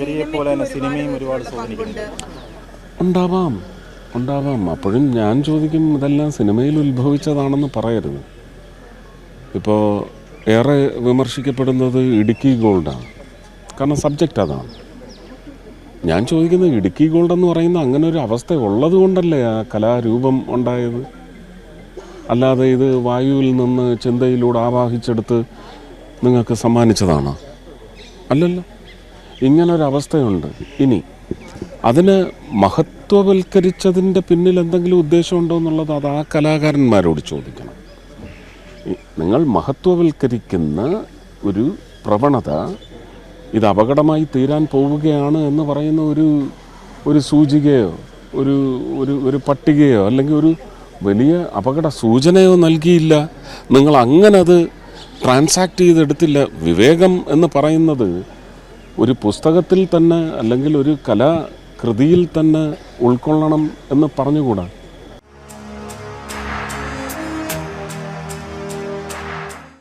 ലഹരിയെ പോലെ തന്നെ സിനിമയും ഒരുപാട് സ്വാധീനിക്കുന്നുണ്ട് ഉണ്ടാവാം ഉണ്ടാവാം. അപ്പോഴും ഞാൻ ചോദിക്കും ഇതെല്ലാം സിനിമയിൽ ഉത്ഭവിച്ചതാണെന്ന് പറയരുത്. ഇപ്പോൾ ഏറെ വിമർശിക്കപ്പെടുന്നത് ഇടുക്കി ഗോൾഡാണ്. കാരണം സബ്ജക്റ്റ് അതാണ്. ഞാൻ ചോദിക്കുന്നത് ഇടുക്കി ഗോൾഡ് എന്ന് പറയുന്ന അങ്ങനെ ഒരു അവസ്ഥ ഉള്ളത് കൊണ്ടല്ലേ ആ കലാരൂപം ഉണ്ടായത്? അല്ലാതെ ഇത് വായുവിൽ നിന്ന് ചിന്തയിലൂടെ ആവാഹിച്ചെടുത്ത് നിങ്ങൾക്ക് സമ്മാനിച്ചതാണോ? അല്ലല്ലോ. ഇങ്ങനൊരവസ്ഥയുണ്ട്. ഇനി അതിന് മഹത്വവൽക്കരിച്ചതിന്റെ പിന്നിൽ എന്തെങ്കിലും ഉദ്ദേശമുണ്ടോ എന്നുള്ളത് അത് ആ കലാകാരന്മാരോട് ചോദിക്കണം. നിങ്ങൾ മഹത്വവൽക്കരിക്കുന്ന ഒരു പ്രവണത ഇത് അപകടമായി തീരാൻ പോവുകയാണ് എന്ന് പറയുന്ന ഒരു ഒരു സൂചികയോ ഒരു ഒരു ഒരു പട്ടികയോ അല്ലെങ്കിൽ ഒരു വലിയ അപകട സൂചനയോ നൽകിയില്ല. നിങ്ങൾ അങ്ങനെ അത് ട്രാൻസാക്ട് ചെയ്തെടുത്തില്ല. വിവേകം എന്ന് പറയുന്നത് ഒരു പുസ്തകത്തിൽ തന്നെ അല്ലെങ്കിൽ ഒരു കലാകൃതിയിൽ തന്നെ ഉൾക്കൊള്ളണം എന്ന് പറഞ്ഞുകൂടാ?